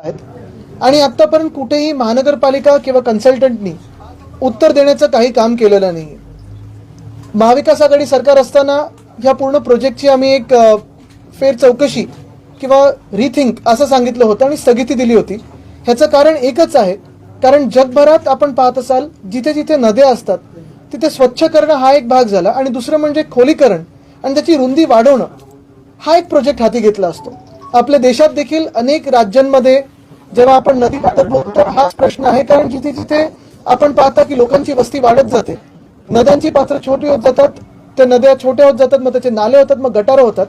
आहेत. आणि आतापर्यंत कुठेही महानगरपालिका किंवा कन्सल्टंटनी उत्तर देण्याचं काही काम केलेलं नाही महाविकास आघाडी सरकार असताना ह्या पूर्ण प्रोजेक्टची आम्ही एक फेर चौकशी किंवा रिथिंक असं सांगितलं होतं आणि स्थगिती दिली होती. ह्याचं कारण एकच आहे. कारण जगभरात आपण पाहत असाल जिथे जिथे नद्या असतात तिथे स्वच्छ करणं हा एक भाग झाला. आणि दुसरं म्हणजे खोलीकरण आणि त्याची रुंदी वाढवणं हा एक प्रोजेक्ट हाती घेतला असतो. आपल्या देशात देखील अनेक राज्यांमध्ये जेव्हा आपण नदीबद्दल बोलतो हाच प्रश्न आहे. कारण जिथे जिथे आपण पाहता की लोकांची वस्ती वाढत जाते. नद्यांची पात्र छोटी होत जातात त्या नद्या छोट्या होत जातात मग त्याचे नाले होतात मग गटारं होतात.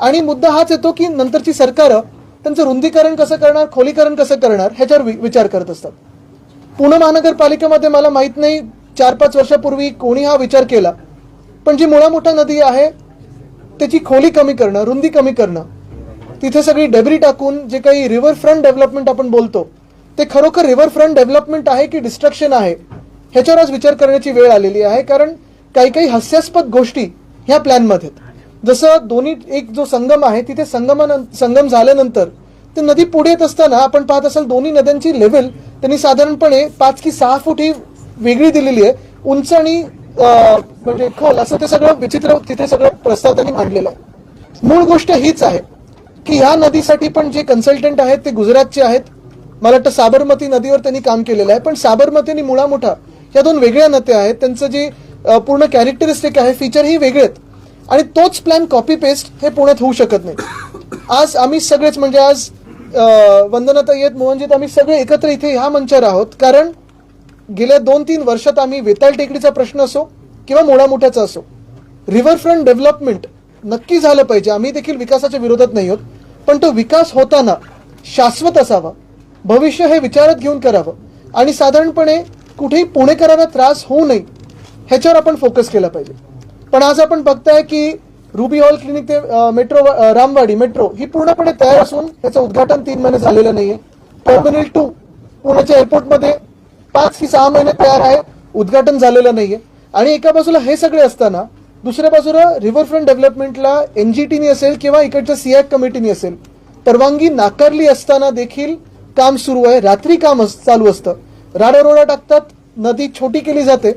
आणि मुद्दा हाच येतो की नंतरची सरकारं त्यांचं रुंदीकरण कसं करणार खोलीकरण कसं करणार ह्याच्यावर वि- विचार करत असतात. पुणे महानगरपालिकेमध्ये मला माहीत नाही चार पाच वर्षापूर्वी कोणी हा विचार केला. पण जी मुळा मोठा नदी आहे त्याची खोली कमी करणं रुंदी कमी करणं तिथे सगळी डेबरी टाकून जे काही रिव्हर फ्रंट डेव्हलपमेंट आपण बोलतो ते खरोखर रिव्हर फ्रंट डेव्हलपमेंट आहे की डिस्ट्रक्शन आहे? ह्याच्यावर आज विचार करण्याची वेळ आलेली आहे कारण काही काही हास्यास्पद गोष्टी ह्या प्लॅनमध्ये आहेत जसं दोन्ही एक जो संगम आहे तिथे संगमान संगम झाल्यानंतर ते नदी पुढे येत असताना आपण पाहत असाल दोन्ही नद्यांची लेवल त्यांनी साधारणपणे पाच की सहा फूट ही वेगळी दिलेली आहे. उंच आणि म्हणजे खोल असं ते सगळं विचित्र तिथे सगळं प्रस्ताव त्यांनी मांडलेला आहे. मूळ गोष्ट हीच आहे. की ह्या नदीसाठी पण जे कन्सल्टंट आहेत ते गुजरातचे आहेत. मला वाटतं साबरमती नदीवर त्यांनी काम केलेलं आहे. पण साबरमती आणि मुळा मोठा या दोन वेगळ्या नद्या आहेत. त्यांचं जे पूर्ण कॅरेक्टरिस्टिक आहे फीचर ही वेगळे आहेत. आणि तोच प्लॅन कॉपी पेस्ट हे पुण्यात होऊ शकत नाही. आज आम्ही सगळेच म्हणजे आज अं, येत मोहनजीत आम्ही सगळे एकत्र इथे ह्या मंचावर आहोत. कारण गेल्या दोन तीन वर्षात आम्ही वेताळ टेकडीचा प्रश्न असो किंवा मोठ्याचा असो रिव्हरफ्रंट डेव्हलपमेंट नक्की झालं पाहिजे. आम्ही देखील विकासाच्या विरोधात नाही आहोत. पण तो विकास होताना शाश्वत असावा. भविष्य हे विचारात घेऊन करावं. आणि साधारणपणे कुठेही पुणेकरांना त्रास होऊ नये ह्याच्यावर आपण फोकस केला पाहिजे. पण आज आपण बघताय की रुबी हॉल क्लिनिक ते मेट्रो रामवाडी मेट्रो ही पूर्णपणे तयार असून त्याचं उद्घाटन तीन महिने झालेलं नाहीये. टर्मिनल टू पुण्याच्या एअरपोर्टमध्ये पाच की सहा महिने तयार आहे. उद्घाटन झालेलं नाहीये. आणि एका बाजूला हे सगळे असताना दुसऱ्या बाजूला रिव्हरफ्रंट डेव्हलपमेंटला एनजीटीनी असेल किंवा इकडच्या सीएक कमिटीनी असेल परवानगी नाकारली असताना देखील काम सुरू आहे. रात्री काम चालू असतं. राडारोडा टाकतात नदी छोटी केली जाते.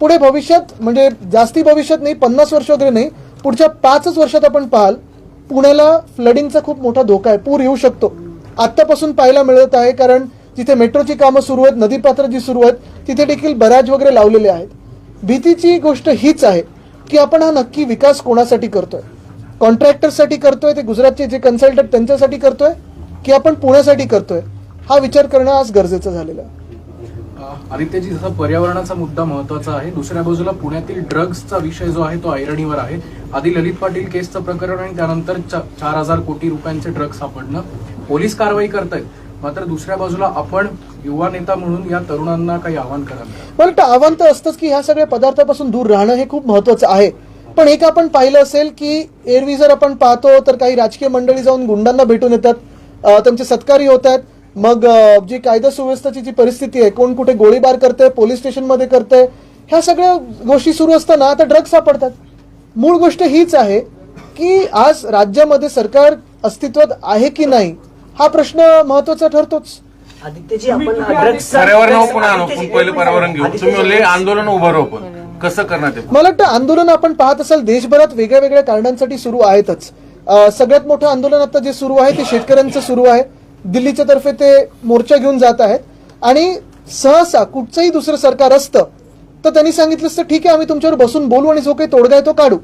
पुढे भविष्यात म्हणजे जास्ती भविष्यात नाही पन्नास वर्ष वगैरे नाही पुढच्या पाचच वर्षात आपण पाहाल पुण्याला फ्लडिंगचा खूप मोठा धोका आहे. पूर येऊ शकतो. आत्तापासून पाहायला मिळत आहे कारण जिथे मेट्रोची कामं सुरू आहेत नदीपात्र जी सुरू आहेत तिथे देखील बराज वगैरे लावलेले आहेत. भीतीची गोष्ट हीच आहे. की आपण हा नक्की विकास कोणासाठी करतोय? कॉन्ट्रॅक्टरसाठी करतोय ते गुजरातचे जे कन्सल्टंट त्यांच्यासाठी करतोय की आपण पुण्यासाठी करतोय? हा विचार करणं आज गरजेचं झालेलं आहे. आदित्यजी जसा पर्यावरणाचा मुद्दा महत्त्वाचा आहे दुसऱ्या बाजूला पुण्यातील ड्रग्सचा विषय जो आहे तो ऐरणीवर आहे. आधी ललित पाटील केसचं प्रकरण आणि त्यानंतर चार हजार कोटी रुपयांचे ड्रग्ज सापडणं. पोलीस कारवाई करतायत. मात्र दुसऱ्या बाजूला आपण युवा नेता म्हणून या तरुणांना काही आव्हान कराल मला वाटतं आव्हान तर असतंच की ह्या सगळ्या पदार्थापासून दूर राहणं हे खूप महत्वाचं आहे. पण एक आपण पाहिलं असेल की एरवी जर आपण पाहतो तर काही राजकीय मंडळी जाऊन गुंडांना भेटून येतात. त्यांचे सत्कारी होत आहेत. मग जी कायदा सुव्यवस्थेची जी परिस्थिती आहे कोण कुठे गोळीबार करते पोलीस स्टेशनमध्ये करते ह्या सगळ्या गोष्टी सुरू असताना आता ड्रग्ज सापडतात. मूळ गोष्ट हीच आहे की आज राज्यामध्ये सरकार अस्तित्वात आहे की नाही हा प्रश्न महत्त्वाचा ठरतोच. आदित्यजी आपण ड्रग्स पर्यावरण नको पण आणू पण पहिलं पर्यावरण घेऊ. तुम्ही म्हणले आंदोलन उभं राहू पण कसं करणार ते मला वाटतं आंदोलन आपण पाहत असाल देशभरात वेगळ्या वेगळ्या कारणांसाठी सुरू आहेतच. सगळ्यात मोठं आंदोलन आता जे सुरू आहे ते शेतकऱ्यांचं सुरू आहे. दिल्लीच्या तर्फे ते मोर्चा घेऊन जात आहेत. आणि सहसा कुठचंही दुसरं सरकार असतं तर त्यांनी सांगितलं असतं ठीक आहे आम्ही तुमच्यावर बसून बोलू आणि जो काही तोडगा आहे तो काढू.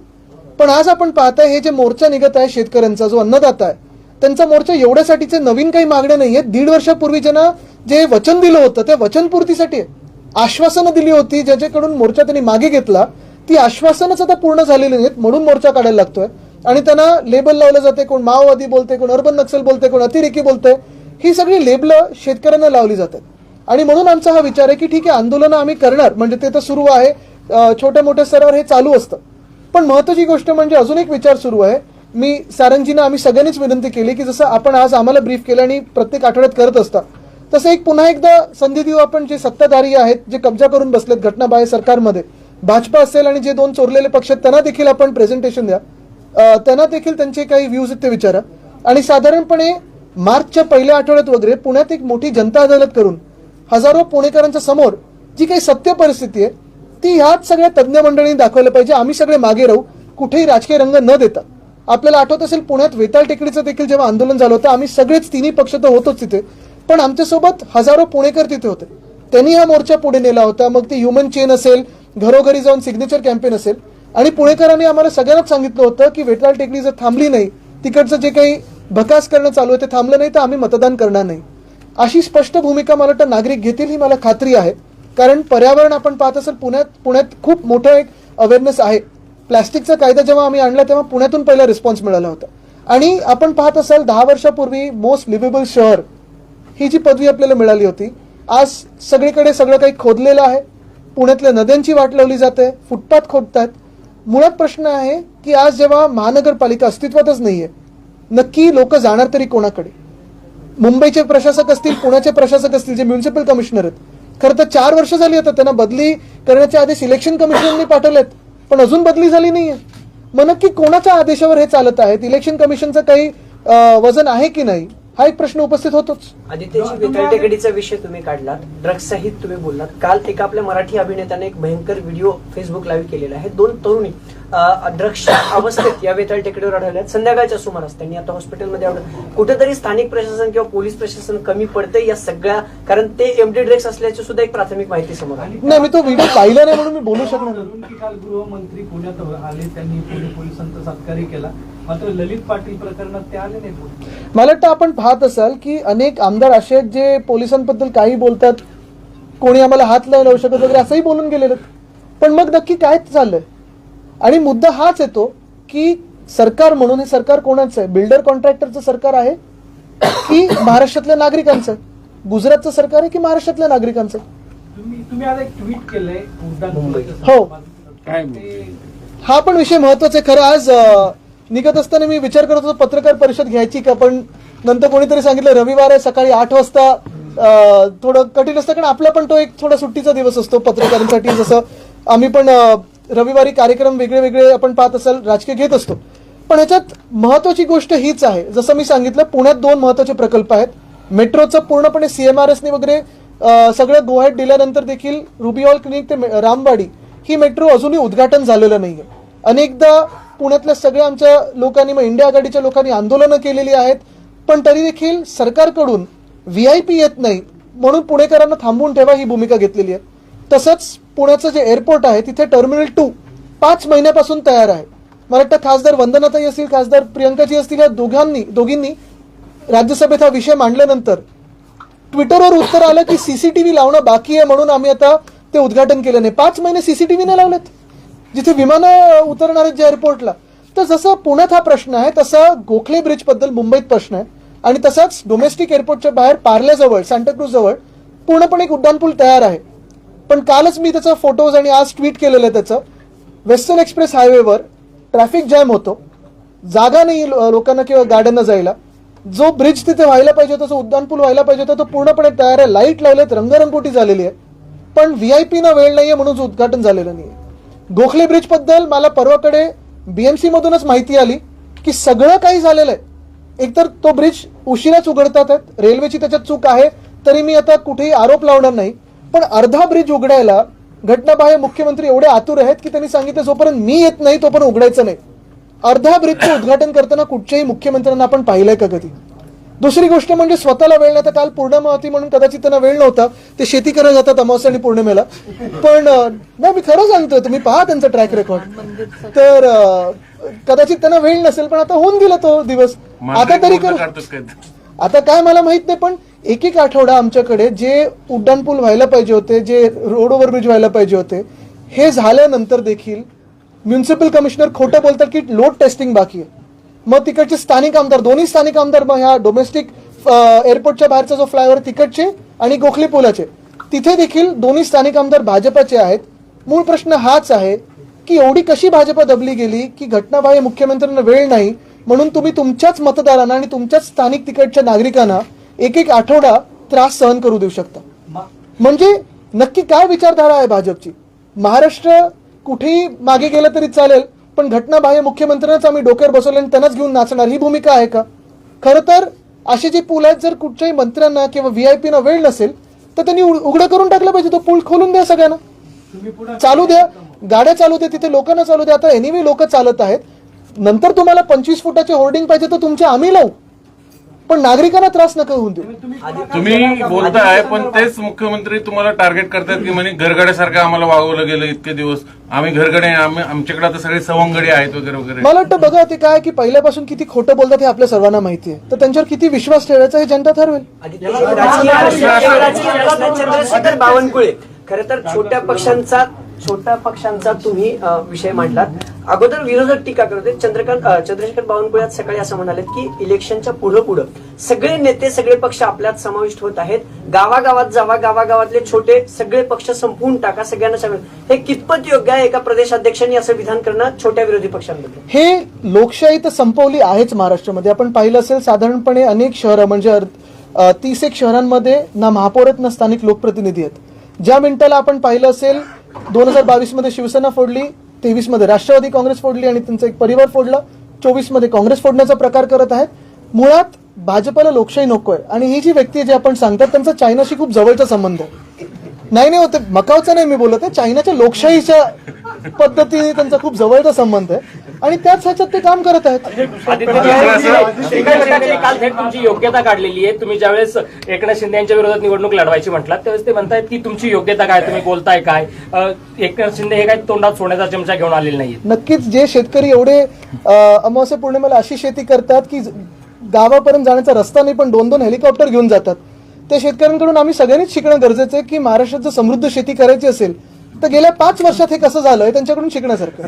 पण आज आपण पाहताय हे जे मोर्चा निघत आहे शेतकऱ्यांचा जो अन्नदाता आहे त्यांचा मोर्चा एवढ्यासाठीचे नवीन काही मागण्या नाही आहेत दीड वर्षापूर्वी ज्यांना जे वचन दिलं होतं त्या वचनपूर्तीसाठी आश्वासनं दिली होती. ज्याच्याकडून मोर्चा त्यांनी मागे घेतला ती आश्वासनच आता पूर्ण झालेली नाहीत म्हणून मोर्चा काढायला लागतोय. आणि त्यांना लेबल लावलं जाते. कोण माओवादी बोलते कोण अर्बन नक्सल बोलते कोण अतिरेकी बोलते ही सगळी लेबलं शेतकऱ्यांना लावली जातात. आणि म्हणून आमचा हा विचार आहे की ठीक आहे आंदोलनं आम्ही करणार. म्हणजे ते तर सुरू आहे. छोट्या मोठ्या स्तरावर हे चालू असतं. पण महत्वाची गोष्ट म्हणजे अजून एक विचार सुरू आहे. मी सारंगजींना आम्ही सगळ्यांनीच विनंती केली की जसं आपण आज आम्हाला ब्रीफ केलं आणि प्रत्येक आठवड्यात करत असता तसं एक पुन्हा एकदा संधी देऊ आपण जे सत्ताधारी आहेत जे कब्जा करून बसलेत घटनाबाह्य सरकारमध्ये. भाजपा असेल आणि जे दोन चोरलेले पक्ष आहेत त्यांना देखील आपण प्रेझेंटेशन द्या. त्यांना देखील त्यांचे काही व्ह्यूज आहेत ते विचारा. आणि साधारणपणे मार्चच्या पहिल्या आठवड्यात वगैरे पुण्यात एक मोठी जनता अदालत करून हजारो पुणेकरांच्या समोर जी काही सत्य परिस्थिती आहे ती ह्याच सगळ्या तज्ज्ञ मंडळींनी दाखवलं पाहिजे. आम्ही सगळे मागे राहू. कुठेही राजकीय रंग न देता. आपल्याला आठवत असेल पुण्यात वेताळ टेकडीचं देखील जेव्हा आंदोलन झालं होतं आम्ही सगळेच तिन्ही पक्ष तर होतोच तिथे. पण आमच्यासोबत हजारो पुणेकर तिथे होते. त्यांनी हा मोर्चा पुढे नेला होता. मग ती ह्युमन चेन असेल घरोघरी जाऊन सिग्नेचर कॅम्पेन असेल. आणि पुणेकरांनी आम्हाला सगळ्यांनाच सांगितलं होतं की वेताळ टेकडी जर थांबली नाही तिकडचं जे काही भकास करणं चालू आहे ते थांबलं नाही तर आम्ही मतदान करणार नाही. अशी स्पष्ट भूमिका मला वाटतं नागरिक घेतील ही मला खात्री आहे. कारण पर्यावरण आपण पाहत असेल पुण्यात पुण्यात खूप मोठं एक अवेअरनेस आहे. प्लॅस्टिकचा कायदा जेव्हा आम्ही आणला तेव्हा पुण्यातून पहिला रिस्पॉन्स मिळाला होता. आणि आपण पाहत असाल दहा वर्षापूर्वी मोस्ट लिव्हेबल शहर ही जी पदवी आपल्याला मिळाली होती आज सगळीकडे सगळं काही खोदलेलं आहे. पुण्यातल्या नद्यांची वाट लावली जाते फुटपाथ खोदतात. मुळात प्रश्न आहे की आज जेव्हा महानगरपालिका अस्तित्वातच नाहीये नक्की लोक जाणार तरी कोणाकडे? मुंबईचे प्रशासक असतील पुण्याचे प्रशासक असतील जे म्युन्सिपल कमिशनर आहेत. खरं तर चार वर्ष झाली आता त्यांना बदली करण्याच्या आधी सिलेक्शन कमिशनने पाठवलेत. पण अजून बदली झाली नाहीये. मग नक्की कोणाच्या आदेशावर हे चालत आहेत? इलेक्शन कमिशनचं काही वजन आहे की नाही? हा एक प्रश्न उपस्थित होतोच. आदित्यजी टेकडीचा विषय तुम्ही काढलात. ड्रग्ज सहित तुम्ही बोललात. काल एका आपल्या मराठी अभिनेत्याने एक भयंकर व्हिडिओ फेसबुक लाईव्ह केलेला आहे. दोन तरुणी अं, ड्रग्सच्या अवस्थेत या वेताळ टेकडीवर आढळल्यात. संध्याकाळच्या सुमारास त्यांनी आता हॉस्पिटलमध्ये आवडलं कुठेतरी स्थानिक प्रशासन किंवा पोलीस प्रशासन कमी पडते या सगळ्या कारण ते एमडी ड्रग्स असल्याची सुद्धा एक प्राथमिक माहिती समोर आली. नाही मी तो व्हिडिओ पाहिला नाही म्हणून मी बोलू शकणार नाही. धरून की काल गृहमंत्री पुण्यात आले त्यांनी पुणे पोलिसांचा सत्कारही केला. मात्र ललित पाटील प्रकरणात ते आले नाही पुढे. मला वाटतं आपण पाहत असाल की अनेक आमदार असे आहेत जे पोलिसांबद्दल काही बोलतात कोणी आम्हाला हात नाही लावू शकत वगैरे असंही बोलून गेलेलं पण मग नक्की काय चाललंय? आणि मुद्दा हाच येतो की सरकार म्हणून हे सरकार कोणाचं आहे? बिल्डर कॉन्ट्रॅक्टरचं सरकार आहे की महाराष्ट्रातल्या नागरिकांचं गुजरातचं सरकार आहे की महाराष्ट्रातल्या नागरिकांचं. हो. हा पण विषय महत्त्वाचा आहे. खरं आज निघत असताना मी विचार करत होतो पत्रकार परिषद घ्यायची का? पण नंतर कोणीतरी सांगितलं रविवार आहे सकाळी आठ वाजता थोडं कठीण असतं कारण आपला पण तो एक थोडा सुट्टीचा दिवस असतो पत्रकारांसाठी. जसं आम्ही पण रविवारी कार्यक्रम वेगळे वेगळे आपण पाहत असाल राजकीय घेत असतो. पण ह्याच्यात महत्वाची गोष्ट हीच आहे. जसं मी सांगितलं पुण्यात दोन महत्त्वाचे प्रकल्प आहेत. मेट्रोचं पूर्णपणे सीएमआरएसने वगैरे सगळं गोह्यात दिल्यानंतर देखील रुबिऑल क्लिनिक ते रामवाडी ही मेट्रो अजूनही उद्घाटन झालेलं नाहीये. अनेकदा पुण्यातल्या सगळ्या आमच्या लोकांनी मग इंडिया आघाडीच्या लोकांनी आंदोलनं केलेली आहेत. पण तरी देखील सरकारकडून व्ही आय पी येत नाही. म्हणून पुणेकरांना थांबवून ठेवा ही भूमिका घेतलेली आहे. तसंच पुण्याचं जे एअरपोर्ट आहे तिथे टर्मिनल टू पाच महिन्यापासून तयार आहे. मला वाटतं खासदार वंदनाताई असतील खासदार प्रियंकाजी असतील या दोघांनी दोघींनी राज्यसभेत हा विषय मांडल्यानंतर ट्विटरवर उत्तर आलं की सीसीटीव्ही लावणं बाकी आहे म्हणून आम्ही आता ते उद्घाटन केलं नाही. पाच महिने सीसीटीव्ही नाही लावलेत. जिथे विमानं उतरणार आहेत ज्या एअरपोर्टला तर जसं पुण्यात हा प्रश्न आहे तसा गोखले ब्रिजबद्दल मुंबईत प्रश्न आहे. आणि तसाच डोमेस्टिक एअरपोर्टच्या बाहेर पार्ल्याजवळ सांताक्रूजजवळ पूर्णपणे एक उड्डाणपूल तयार आहे. पण कालच मी त्याचा फोटोज आणि आज ट्विट केलेलं आहे त्याचं. वेस्टर्न एक्सप्रेस हायवेवर ट्रॅफिक जॅम होतो. जागा नाही लो- लोकांना किंवा गाड्यांना जायला. जो ब्रिज तिथे व्हायला पाहिजे होता जो उड्डाणपूल व्हायला पाहिजे होता तो पूर्णपणे तयार आहे. लाइट लावलेत रंगरंगोटी झालेली आहे. पण व्ही आय पीना वेळ वेळ नाहीये म्हणून उद्घाटन झालेलं नाहीये. गोखले ब्रिजबद्दल मला परवाकडे बीएमसी मधूनच माहिती आली की सगळं काही झालेलं आहे. एकतर तो ब्रिज उशिराच उघडतात आहेत. रेल्वेची त्याच्यात चूक आहे. तरी मी आता कुठेही आरोप लावणार नाही. पण अर्धा ब्रिज उघडायला घटनाबाह्य मुख्यमंत्री एवढे आतुर आहेत की त्यांनी सांगितलं जोपर्यंत मी येत नाही तोपर्यंत उघडायचं नाही. अर्धा ब्रिजचं उद्घाटन करताना कुठच्याही मुख्यमंत्र्यांना आपण पाहिलंय का कधी? दुसरी गोष्ट म्हणजे स्वतःला वेळ नाही तर काल पौर्णिमा होती म्हणून कदाचित त्यांना वेळ नव्हता. ते शेती करायला जातात अमावस्या आणि पौर्णिमेला. पण नाही मी खरं सांगतोय तुम्ही पहा त्यांचा ट्रॅक रेकॉर्ड तर कदाचित त्यांना वेळ नसेल पण आता होऊन गेला तो दिवस. आता तरी कर. आता काय मला माहीत नाही पण एक एक आठवडा आमच्याकडे जे उड्डाणपूल व्हायला पाहिजे होते जे रोड ओव्हरब्रिज व्हायला पाहिजे होते हे झाल्यानंतर देखील म्युन्सिपल कमिशनर खोटं बोलतात की लोड टेस्टिंग बाकी आहे. मग तिकडचे स्थानिक आमदार दोन्ही स्थानिक आमदार मग ह्या डोमेस्टिक एअरपोर्टच्या बाहेरचा जो फ्लायओव्हर तिकडचे आणि गोखले पुलाचे तिथे देखील दोन्ही स्थानिक आमदार भाजपाचे आहेत. मूळ प्रश्न हाच आहे की एवढी कशी भाजपा दबली गेली की घटनाबाह्य मुख्यमंत्र्यांना वेळ नाही म्हणून तुम्ही तुमच्याच मतदारांना आणि तुमच्याच स्थानिक तिकडच्या नागरिकांना एक एक आठवडा त्रास सहन करू देऊ शकता. म्हणजे नक्की काय विचारधारा आहे भाजपची? महाराष्ट्र कुठेही मागे गेलं तरी चालेल पण घटनाबाह्य मुख्यमंत्र्यांनाच आम्ही डोक्यावर बसवलं आणि त्यांनाच घेऊन नाचणार. ही भूमिका आहे का? खरं तर असे जे पूल आहेत जर कुठच्याही मंत्र्यांना किंवा व्हीआयपीना वेळ नसेल तर त्यांनी उघ- उघडं करून टाकलं पाहिजे. तो पूल खोलून द्या सगळ्यांना. चालू द्या. गाड्या चालू द्या. तिथे लोकांना चालू द्या. आता एनिवी लोक चालत आहेत. नंतर तुम्हाला पंचवीस फुटाचे होर्डिंग पाहिजे तर तुमचे आम्ही लावू. पण नागरिकांना त्रास नका होऊन देऊ. तुम्ही बोलताय पण तेच मुख्यमंत्री तुम्हाला टार्गेट करतात की म्हणे घरगड्यासारखं आम्हाला वागवलं गेलं इतके दिवस. आम्ही घरगडे आम्ही आमच्याकडे आता सगळे सवंगडी आहेत वगैरे वगैरे. मला वाटतं बघा ते काय की पहिल्यापासून किती खोटं बोलतात हे आपल्या सर्वांना माहिती आहे. तर त्यांच्यावर किती विश्वास ठेवायचा हे जनता ठरवेल. चंद्रशेखर बावनकुळे. खर तर छोट्या पक्षांचा छोट्या पक्षांचा तुम्ही विषय मांडलात. अगोदर विरोधक टीका करत चंद्रकांत चंद्रशेखर बावनकुळे आज सकाळी असं म्हणाले की इलेक्शनच्या पुढं पुढं सगळे नेते सगळे पक्ष आपल्यात समाविष्ट होत आहेत. गावागावात जावा गावागावातले छोटे सगळे पक्ष संपवून टाका सगळ्यांना सामील हे कितपत योग्य आहे एका प्रदेशाध्यक्षांनी असं विधान करणं छोट्या विरोधी पक्षांमध्ये? हे लोकशाही तर संपवली आहेच महाराष्ट्रामध्ये. आपण पाहिलं असेल साधारणपणे अनेक शहरं म्हणजे तीस एक शहरांमध्ये ना महापौर आहेत ना स्थानिक लोकप्रतिनिधी आहेत. ज्या मिनिटाला आपण पाहिलं असेल दोन हजार बावीसमध्ये शिवसेना फोडली तेवीसमध्ये राष्ट्रवादी काँग्रेस फोडली आणि त्यांचा एक परिवार फोडला. चोवीसमध्ये काँग्रेस फोडण्याचा प्रकार करत आहेत. मुळात भाजपला लोकशाही नकोय. आणि ही जी व्यक्ती आहे जे आपण सांगतात त्यांचा चायनाशी खूप जवळचा संबंध आहे. नाही नाही होते. मकावचा नाही मी बोलत आहे. चायनाच्या लोकशाहीच्या पद्धतीने त्यांचा खूप जवळचा संबंध आहे. आणि त्याच ह्याच्यात ते काम करत आहेत. काल थेट तुमची योग्यता काढलेली आहे. तुम्ही ज्यावेळेस एकनाथ शिंदे यांच्या विरोधात निवडणूक लढवायची म्हटलात त्यावेळेस ते म्हणतायत की तुमची योग्यता काय तुम्ही बोलताय काय? एकनाथ शिंदे हे काय तोंडात सोन्याचा चमचा घेऊन आलेले नाहीये नक्कीच जे शेतकरी एवढे अमावस्या पौर्णिमेला अशी शेती करतात की गावापर्यंत जाण्याचा रस्ता नाही पण दोन दोन हेलिकॉप्टर घेऊन जातात. त्या शेतकऱ्यांकडून आम्ही सगळ्यांनीच शिकणं गरजेचं आहे की महाराष्ट्रात जर समृद्ध शेती करायची असेल तर गेल्या पाच वर्षात हे कसं झालंय त्यांच्याकडून शिकण्यासारखं.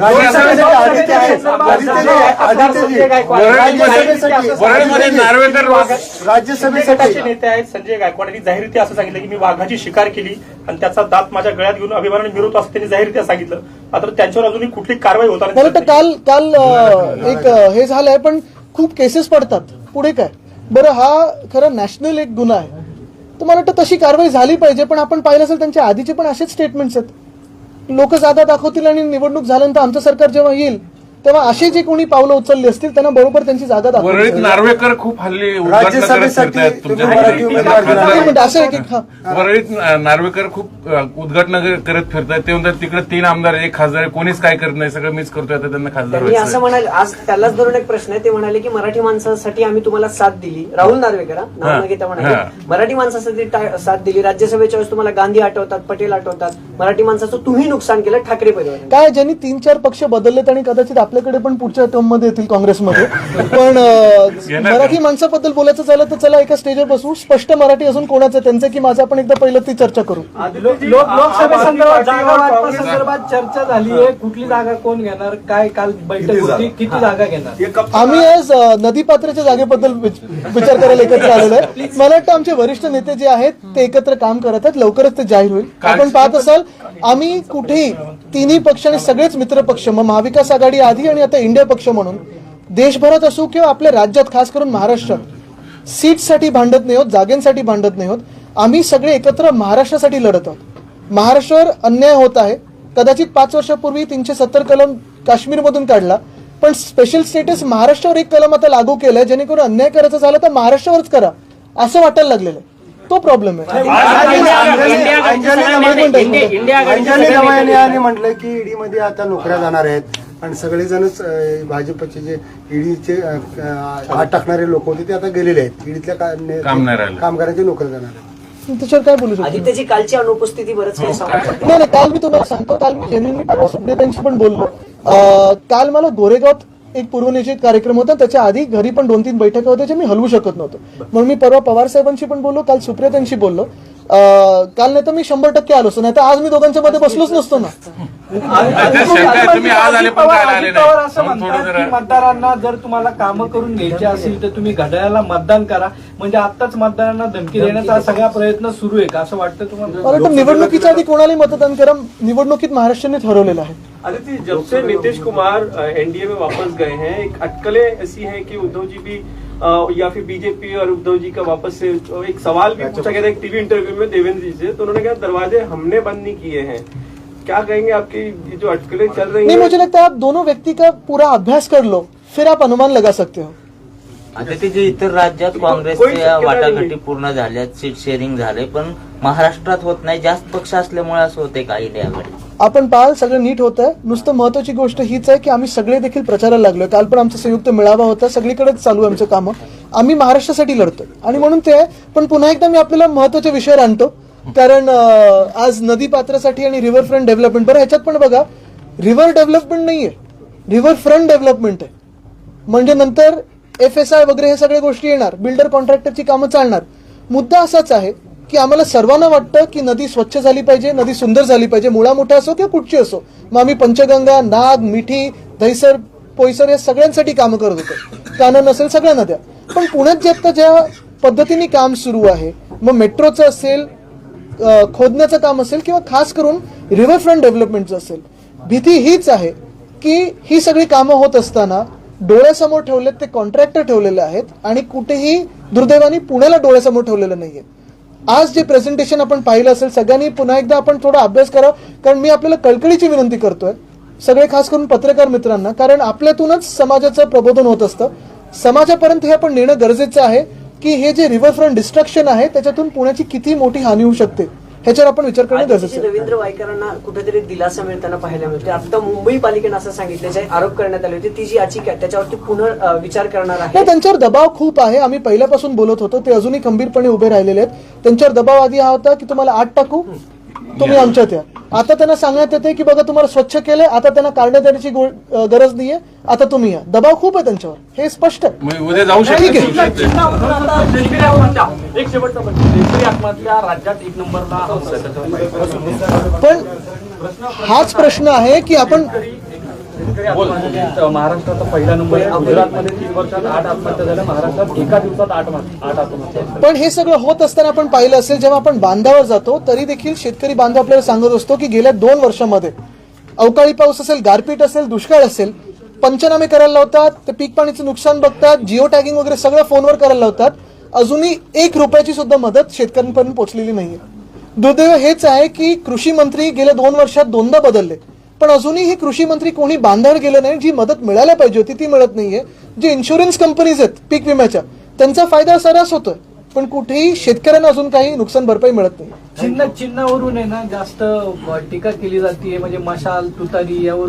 राज्यसभेचे नेते आहेत संजय गायकवाड यांनी जाहीररित्या असं सांगितलं की मी वाघाची शिकार केली आणि त्याचा दात माझ्या गळ्यात घेऊन अभिमानाने मिरवतो असं त्यांनी जाहीररित्या सांगितलं. मात्र त्यांच्यावर अजूनही कुठली कारवाई होताना मला वाटतं नाही. काल काल एक हे झालंय पण खूप केसेस पडतात. पुढे काय? बरं हा खरा नॅशनल एक गुन्हा आहे. तर मला वाटतं तशी कारवाई झाली पाहिजे पण आपण पाहिलं असेल त्यांच्या आधीचे पण असेच स्टेटमेंट्स आहेत. लोक जागा दाखवतील आणि निवडणूक झाल्यानंतर आमचं सरकार जेव्हा येईल तेव्हा असे जे कोणी पावलं उचलली असतील त्यांना बरोबर त्यांची जागा वरळीत दाखवतील नार्वेकर खूप हल्ली उद्घाटन करत राज्यसभेसाठी फिरतायत तुमच्या तुम्ही मराठी उमेदवार दिला एक मिनिट, असं आहे की हा. वरळीत नार्वेकर खूप उद्घाटन करत फिरतायत. ते म्हणतात तिकडे तीन आमदार एक खासदार आहे, कोणीच काय करत नाही सगळं मीच करतोय आता त्यांना खासदार त्यांनी असं. म्हणाले आज त्यालाच धरून एक प्रश्न आहे ते म्हणाले की मराठी माणसासाठी आम्ही तुम्हाला साथ दिली. राहुल नार्वेकर हा, नाव न घेता म्हणाले. मराठी माणसासाठी टा- साथ दिली. राज्यसभेच्या वेळेस तुम्हाला गांधी आठवतात पटेल आठवतात. मराठी माणसाचं तुम्ही नुकसान केलं ठाकरे परिवार काय ज्यांनी तीन चार पक्ष बदललेत आणि कदाचित आपल्याकडे पण पुढच्या टर्ममध्ये येतील काँग्रेसमध्ये. पण मराठी माणसाबद्दल बोलायचं झालं तर चला एका स्टेजवर बसू. स्पष्ट मराठी अजून कोणाचं आहे, त्यांचं की माझं आपण एकदा पहिलं ती चर्चा करू? लोकसभेसंदर्भात चर्चा झाली आहे. कुठली जागा कोण घेणार? काय काल बैठक होती? किती जागा घेणार? आम्ही आज अ, नदीपात्राच्या जागेबद्दल विच- विचार करायला एकत्र आलेलो आहे. मला वाटतं आमचे वरिष्ठ नेते जे आहेत ते एकत्र काम करत आहेत. लवकरच ते जाहीर होईल. आपण पाहत असाल आम्ही कुठेही तिन्ही पक्ष आणि सगळेच मित्र पक्ष मग महाविकास आघाडी आधी आणि आता इंडिया पक्ष म्हणून देशभरात असू किंवा आपल्या राज्यात खास करून महाराष्ट्रात सीटसाठी भांडत नाही होत जागेंसाठी भांडत नाही होत आम्ही सगळे एकत्र महाराष्ट्रासाठी लढत आहोत. महाराष्ट्रावर अन्याय होत आहे. कदाचित पाच वर्षापूर्वी तीनशे सत्तर कलम काश्मीरमधून काढला पण स्पेशल स्टेटस महाराष्ट्रावर एक कलम आता लागू केलाय जेणेकरून अन्याय करायचा झाला तर महाराष्ट्रावरच करा असं वाटायला लागलेलं आहे. तो प्रॉब्लेम आहे. अंजली यांनी म्हटलं की ईडी मध्ये आता नोकऱ्या जाणार आहेत. आणि सगळेजणच भाजपचे जे ईडीचे हात टाकणारे लोक होते ते आता गेलेले आहेत. ईडीतल्या का- ने- काम नाही राहिलं. कामगारांच्या नोकऱ्या जाणार आहेत. त्याच्यावर काय बोलू शकतो? आदित्यची कालची अनुपस्थिती बरंच नाही नाही काल मी तुम्हाला सांगतो काल मी सुप्रियतांशी पण बोललो. काल मला गोरेगावात एक पूर्वनिश्चित कार्यक्रम होता. त्याच्या आधी घरी पण दोन तीन बैठका होत्या मी हलवू शकत नव्हतो. म्हणून मी परवा पवार साहेबांशी पण बोललो काल सुप्रियतांशी बोललो. काल नाही तर मी शंभर टक्के आलो असतो नाही तर आज मी दोघांच्या मध्ये बसलोच नसतो ना. आता शंका आहे, तुम्ही आज आले पण काय आले अजित पवार नाही असं म्हणून थोडं म्हणतात की जरा मतदारांना जर तुम्हाला कामं करून घ्यायची असेल तर तुम्ही घड्याळाला मतदान करा. म्हणजे आताच मतदारांना धमकी देण्याचा सगळा प्रयत्न सुरू आहे का? असं वाटतं तुम्हाला? निवडणुकीच्या आधी कोणालाही मतदान करा निवडणुकीत महाराष्ट्राने ठरवलेलं आहे. आदित्य जब से नीतीश कुमार एनडीए में वापस गए हैं. एक अटकलें ऐसी हैं कि उद्धव जी भी या फिर बीजेपी और उद्धव जी का वापस से एक सवाल भी पूछा गया था एक टीवी इंटरव्यू में देवेंद्र जी से तो उन्होंने कहा दरवाजे हमने बंद नहीं किए हैं। क्या कहेंगे आपकी ये जो अटकलें चल रही है? मुझे लगता है आप दोनों व्यक्ति का पूरा अभ्यास कर लो फिर आप अनुमान लगा सकते हो। आता ते जे इतर राज्यात काँग्रेसच्या वाटाघाटी नाही. पूर्ण झाल्या सीट शेअरिंग झाले पण महाराष्ट्रात होत नाही. जास्त पक्ष असल्यामुळे असं होते का इंडियाकडे आपण पाहाल सगळं नीट होत आहे नुसतं महत्वाची गोष्ट हीच आहे की आम्ही सगळे देखील प्रचाराला लागलोय. काल पण आमचा संयुक्त मेळावा होता. सगळीकडेच चालू आहे आमचं कामं. आम्ही महाराष्ट्रासाठी लढतोय. आणि म्हणून ते आहे पण पुन्हा एकदा मी आपल्याला महत्त्वाच्या विषयावर आणतो. कारण आज नदी पात्रासाठी आणि रिव्हरफ्रंट डेव्हलपमेंट बरं ह्याच्यात पण बघा रिव्हर डेव्हलपमेंट नाहीये. रिव्हर फ्रंट डेव्हलपमेंट आहे. म्हणजे नंतर एफ एस आय वगैरे हे सगळ्या गोष्टी येणार. बिल्डर कॉन्ट्रॅक्टरची कामं चालणार. मुद्दा असाच आहे की आम्हाला सर्वांना वाटतं की नदी स्वच्छ झाली पाहिजे नदी सुंदर झाली पाहिजे मुळा मोठा असो किंवा कुठची असो. मग आम्ही पंचगंगा नाग मिठी दहिसर पोयसर या सगळ्यांसाठी कामं करत होतो. त्यानं नसेल सगळ्या नद्या. पण पुण्यात जे आता ज्या पद्धतीने काम सुरू आहे मग मेट्रोचं असेल खोदण्याचं काम असेल किंवा खास करून रिव्हरफ्रंट डेव्हलपमेंटचं असेल भीती हीच आहे की ही सगळी कामं होत असताना डोळ्यासमोर ठेवलेत ते कॉन्ट्रॅक्टर ठेवलेले आहेत आणि कुठेही दुर्दैवाने पुण्याला डोळ्यासमोर ठेवलेलं नाहीये. आज जे प्रेझेंटेशन आपण पाहिलं असेल सगळ्यांनी पुन्हा एकदा आपण थोडा अभ्यास करावा कारण मी आपल्याला कळकळीची विनंती करतोय सगळे खास करून पत्रकार मित्रांना कारण आपल्यातूनच समाजाचं प्रबोधन होत असतं. समाजापर्यंत हे आपण नेणं गरजेचं आहे की हे जे रिव्हरफ्रंट डिस्ट्रक्शन आहे त्याच्यातून पुण्याची किती मोठी हानी होऊ शकते. ह्याच्यावर आपण विचार करणं गरजेचं आहे. रवींद्र वायकरांना कुठेतरी दिलासा मिळताना पाहायला मिळते आता मुंबई पालिकेनं असं सांगितलं जे आरोप करण्यात आले होते ती जी याचिका त्याच्यावरती पुन्हा अ, विचार करणार आहे त्यांच्यावर दबाव खूप आहे. आम्ही पहिल्यापासून बोलत होतो ते अजूनही खंबीरपणे उभे राहिलेले आहेत. त्यांच्यावर दबाव आधी हा होता की तुम्हाला आठ टाकू? तुम्ही आमच्यात या. आता त्यांना सांगण्यात येते की बघा तुम्हाला स्वच्छ केलंय आता त्यांना गो- अ, गरज नाहीये. आता तुम्ही या. दबाव खूप आहे त्यांच्यावर. हे स्पष्ट आहे. उद्या जाऊ ठीक आहे. शकतो एक शेवटचा प्रश्न शेतकरी आत्महत्या राज्यात एक नंबरला पण हाच प्रश्न आहे की आपण महाराष्ट्राचा पहिला नंबर गुजरातमध्ये तीन वर्षात आठ आत्महत्या झाल्या. महाराष्ट्रात एका दिवसात आठ आठ आत्महत्या पण हे सगळं होत असताना आपण पाहिलं असेल जेव्हा आपण बांधावर जातो तरी देखील शेतकरी बांधव आपल्याला सांगत असतो की गेल्या दोन वर्षामध्ये अवकाळी पाऊस असेल गारपीट असेल दुष्काळ असेल पंचनामे करायला लावतात ते पीक पाणीचं नुकसान बघतात जिओ टॅगिंग वगैरे सगळं फोनवर करायला लावतात. अजूनही एक रुपयाची सुद्धा मदत शेतकऱ्यांपर्यंत पोहोचलेली नाहीये. दुर्दैव हेच आहे की कृषी मंत्री गेल्या दोन वर्षात दोनदा बदलले. पण अजूनही कृषी मंत्री कोणी बांधावर गेलं नाही जी मदत मिळायला पाहिजे होती ती मिळत नाहीये. जे इन्शुरन्स कंपनीज आहेत पीक विम्याच्या त्यांचा फायदा सर्रास होतोय. पण कुठेही शेतकऱ्यांना अजून काही नुकसान भरपाई मिळत नाही. चिन्ह चिन्हावरून आहे ना जास्त टीका केली जाते म्हणजे मशाल तुतारी यावरून